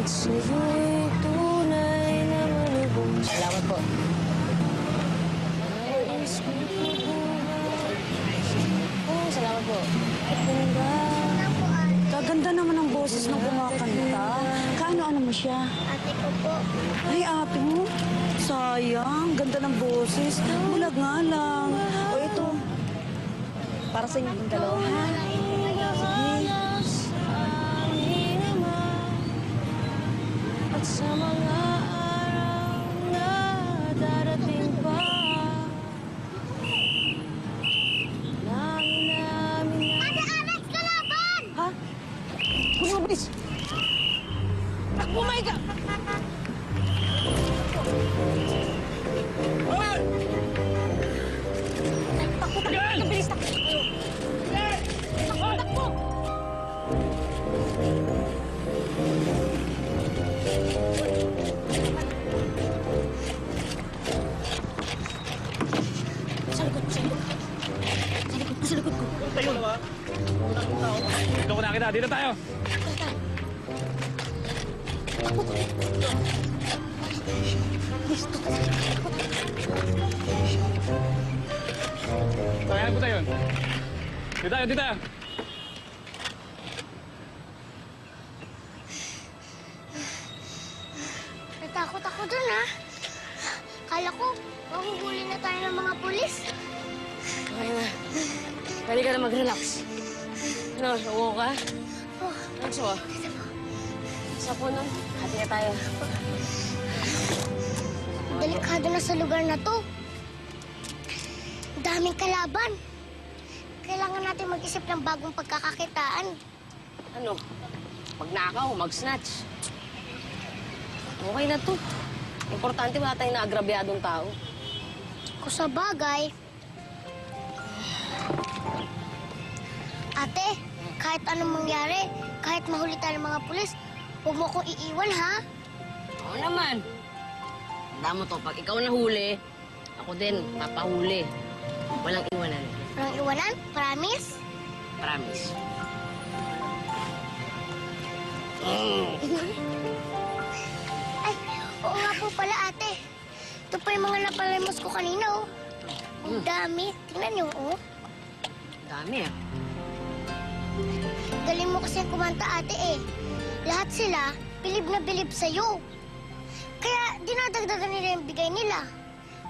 At sa'yo'y tunay na malubog. Salamat po. Oh, salamat po. Ganda. Kaganda naman ang boses ng kumakanta. Kaano-ano mo siya? Ate ko po. Ay, ate mo. Sayang, ganda ng boses. Bulag nga lang. O ito, para sa inyo dalawa, ha? Mga araw na darating pa. Nangin namin na... Ate Alex, Sa likod ko, ko. Tayo na ba? Dito ko na kita. Dito tayo. Tayo po tayo. Dito tayo, dito tayo. Natakot ako dun, ha? Kala ko, mahuhuli na tayo ng mga pulis. Okay na. Pwede ka na mag-relax. Ano, uwo ka? Oh, Ano mo? Sa puno, hati na tayo. delikado na sa lugar na to. Daming kalaban. Kailangan natin mag-isip ng bagong pagkakakitaan. Ano? Magnakaw, mag-snatch. Okay na to. Importante wala tayong naagrabyadong tao. Kung sa bagay... Ate, kahit anong mangyari, kahit mahuli tayo ng mga pulis, huwag mo kong iiwan, ha? Oo naman. Tanda mo to, pag ikaw nahuli, ako din, papahuli. Walang iwanan. Walang iwanan? Promise? Promise. Ay, oo nga po pala, ate. Ito pa yung mga napalimos ko kanina, oh. Ang dami. Tingnan niyo, oh. Dami ah. Galing mo kasi kumanta, ate, eh. Lahat sila, bilib na bilib sa'yo. Kaya dinadagdagan nila yung bigay nila.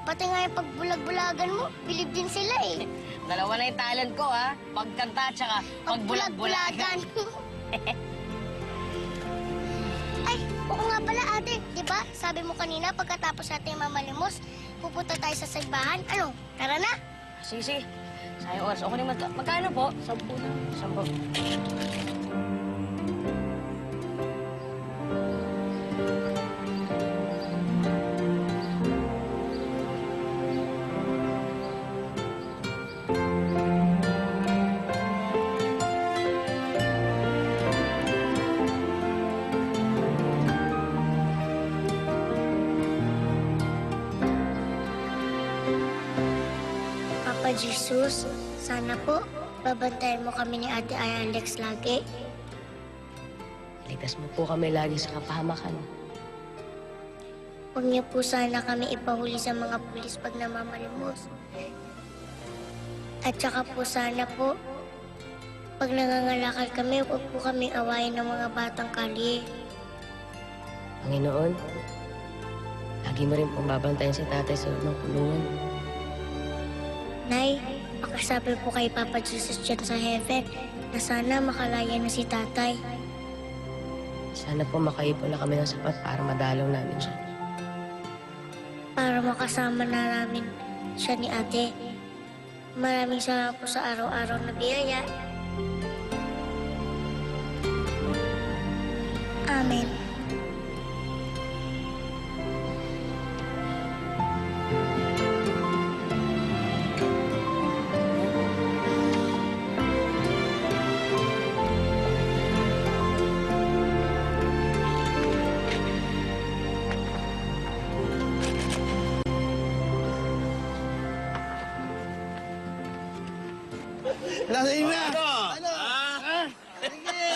Pati nga yung pagbulag-bulagan mo, bilib din sila, eh. Dalawa na yung talent ko ah. Pagkanta at saka pagbulag-bulagan. Ay, oo nga pala, ate. Di ba, sabi mo kanina, pagkatapos natin mamalimos, pupunta tayo sa sagbahan. Ano, tara na. Sige, sige. Sayang oras. Okay naman. Magkano po? Sampu na. Sampu. Jesus, sana po, babantayan mo kami ni Ate Ay Alex lagi. Ligtas mo po kami lagi sa kapahamakan. Huwag niyo po sana kami ipahuli sa mga pulis pag namamalimos. At saka po sana po, pag nangangalakal kami, huwag po kami awayin ng mga batang kalye. Panginoon, lagi mo rin pong babantayan si tatay sa loob ng kulungan. Nay, pakisabi po kay Papa Jesus dyan sa heaven na sana makalaya na si tatay. Sana po makaipon na kami ng sapat para madalaw namin siya. Para makasama na namin siya ni ate. Maraming salamat po sa araw-araw na biyaya. Amen. Lasing na! Ano? Ano? Ah? Sige!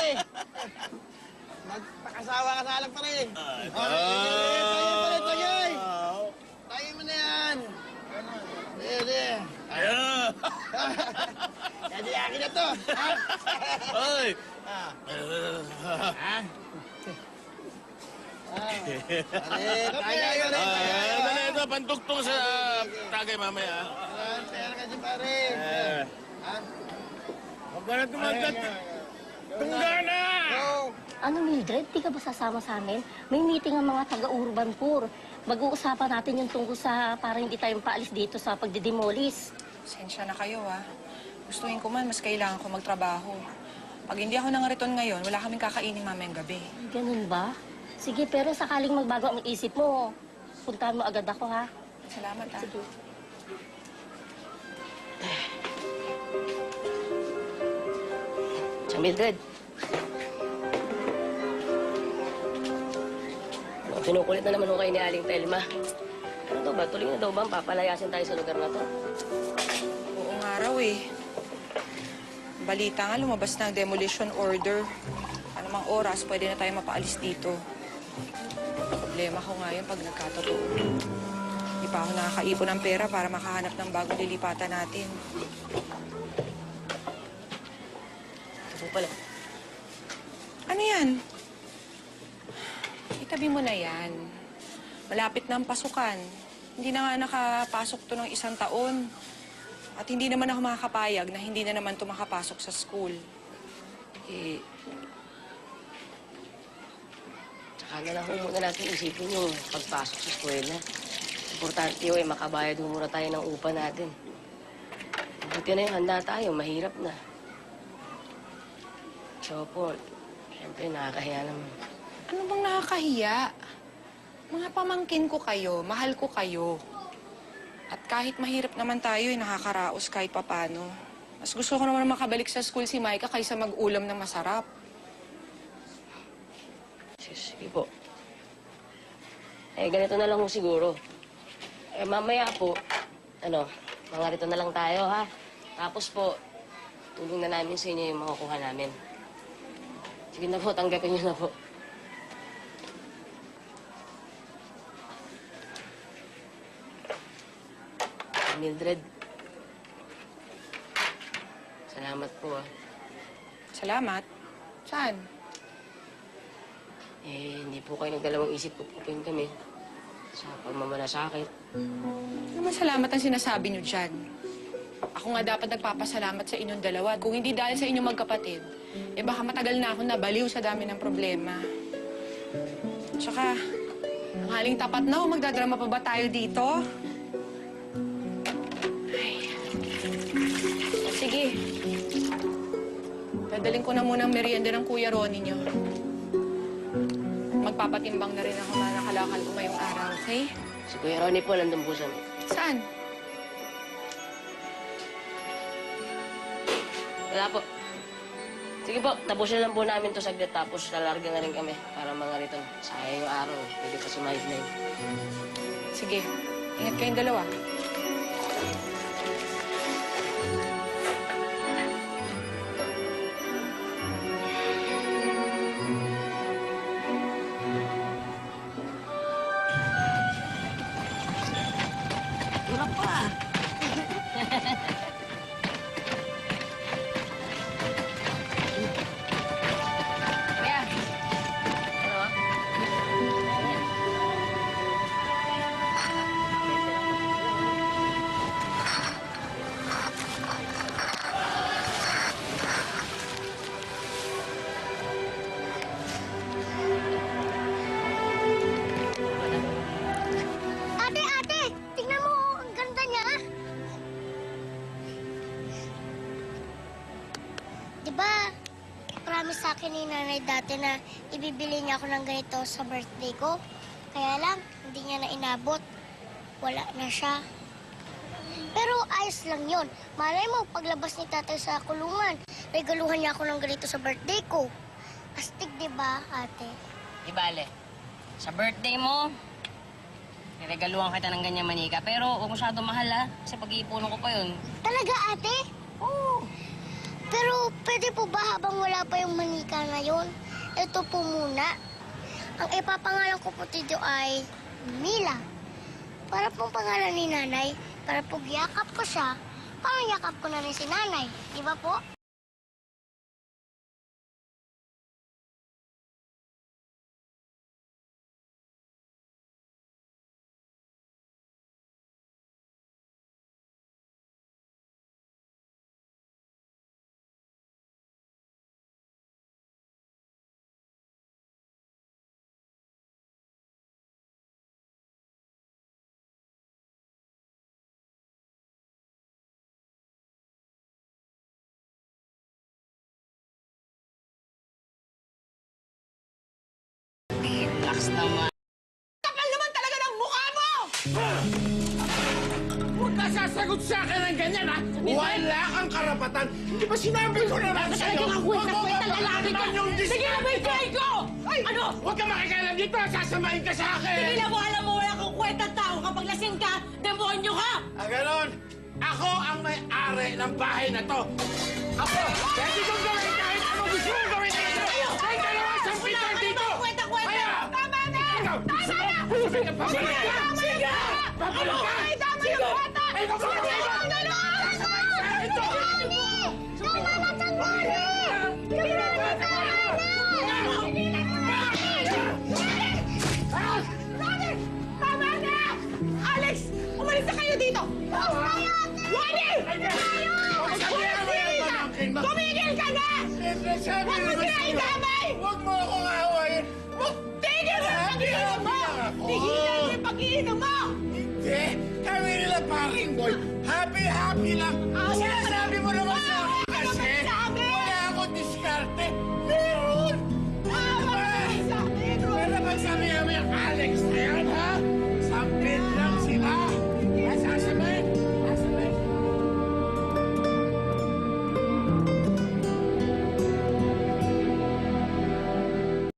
asawa ka sa alak pa rin. Tayo pa rin. Tayo mo na yan. Sige. Ayun! Hindi, akin na to. Ha? Ah. Ha? Pare, ka rin. Ah, dali ito, pantugtong sa tagay mamaya. Ah, Pera ka dyan, pare. Eh. Ha? Huwag na tumagat. Tungga na! Ano Mildred, di ka ba sasama sa amin? May meeting ang mga taga-urban poor. Mag-uusapan natin yung tungkol sa para hindi tayo paalis dito sa pagdidemolis. Sensya na kayo, ha. Gustuin ko man, mas kailangan ko magtrabaho. Pag hindi ako nangariton ngayon, wala kaming kakainin mamayang gabi. Ganun ba? Sige, pero sakaling magbago ang isip mo, puntahan mo agad ako, ha? Salamat, ha. Sige. Mildred. Kinukulit na naman ho kayo ni Aling Telma. Ano daw ba? Tuloy na daw ba ang papalayasin tayo sa lugar na to? Oo nga raw, eh. Balita nga, lumabas na ang demolition order. Anumang oras, pwede na tayo mapaalis dito. Problema ko nga yun pag nagkatotoo. Hindi pa ako nakakaipon ng pera para makahanap ng bagong lilipatan natin. Po pala. Ano yan? Itabi mo na yan. Malapit na ang pasukan. Hindi na nga nakapasok to ng isang taon. At hindi naman ako makakapayag na hindi na naman to makapasok sa school. Eh, tsaka na lang ho muna natin isipin yung pagpasok sa eskwela. Importante ho eh, makabayad ho muna tayo ng upa natin. Buti na yung handa tayo, mahirap na. So po, siyempre nakakahiya naman. Ano bang nakakahiya? Mga pamangkin ko kayo, mahal ko kayo. At kahit mahirap naman tayo, eh, nakakaraos kahit papano. Mas gusto ko naman makabalik sa school si Micah kaysa mag-ulam ng masarap. Sige, sige po. Eh, ganito na lang ho siguro. Eh, mamaya po, ano, mga rito na lang tayo, ha? Tapos po, tulong na namin sa inyo yung makukuha namin. Sige na po, tanggapin niyo na po. Mildred. Salamat po, ah. Salamat. Saan? Eh, hindi po kayo nagdalawang isip po po kami sa pagmamalasakit. Ano naman salamat ang sinasabi niyo dyan? Ako nga dapat nagpapasalamat sa inyong dalawa. Kung hindi dahil sa inyong magkapatid, eh baka matagal na ako nabaliw sa dami ng problema. Tsaka, ang haling tapat na, o magdadrama pa ba tayo dito? Ay. Sige. Dadaling ko na muna ang merienda ng Kuya Ronnie niyo. Magpapatimbang na rin ako na nakalakal ko ngayong araw, okay? Si Kuya Ronnie po nandun po sa... Saan? Wala po. Sige po, tapusin lang po namin to saglit tapos lalarga na rin kami para mga rito. Sayang yung araw, pwede pa sumahid na yun. Sige, ingat kayong dalawa. Nanay dati na ibibili niya ako ng ganito sa birthday ko. Kaya lang, hindi niya na inabot. Wala na siya. Pero ayos lang yon. Malay mo, paglabas ni tatay sa kulungan, regaluhan niya ako ng ganito sa birthday ko. Astig, di ba, ate? Di bale, sa birthday mo, niregaluhan kita ng ganyan manika. Pero huwag masyado mahal ha, kasi pag-iipunan ko pa yun. Talaga, ate? Pero pwede po ba habang wala pa yung manika na yun? Ito po muna. Ang ipapangalan ko po dito ay Mila. Para pong pangalan ni nanay, para pag yakap ko siya, parang yakap ko na rin si nanay. Di ba po? Kapal naman talaga ng mukha mo! Huwag ka sasagot sa akin ng ganyan, ha? Wala kang karapatan. Di ba sinabi ko naman sa'yo? Talagang ang kwenta, kwenta lalaki ka! Sige na, may try ko! Ano? Huwag ka makikialam dito, sasamahin ka sa akin! Sige na mo, alam mo, wala kang kwenta tao. Kapag lasing ka, demonyo ka! Ah, ganon. Ako ang may-ari ng bahay na to. Ako, pwede kong gawin kahit ano gusto mong gawin dito. Kahit dalawa sa Wala pitan ka dito. namang kwenta-kwenta. Kaya, Tama na! ikaw, Tama sige, sige. Sige! Pabalik ka. Ay, tama yung bata! Sige, ikaw, ikaw. tama na! Ito. Tama na! Alex! Umalis na kayo dito! Mo yung pamangkin mo. Tumigil ka na! Huwag mo sila sa'yo. idamay! Huwag mo akong awayin. Pag-iinom mo! ako. Tigilan mo yung pag-iinom mo! Hindi! Kami nila paring boy. Happy-happy lang.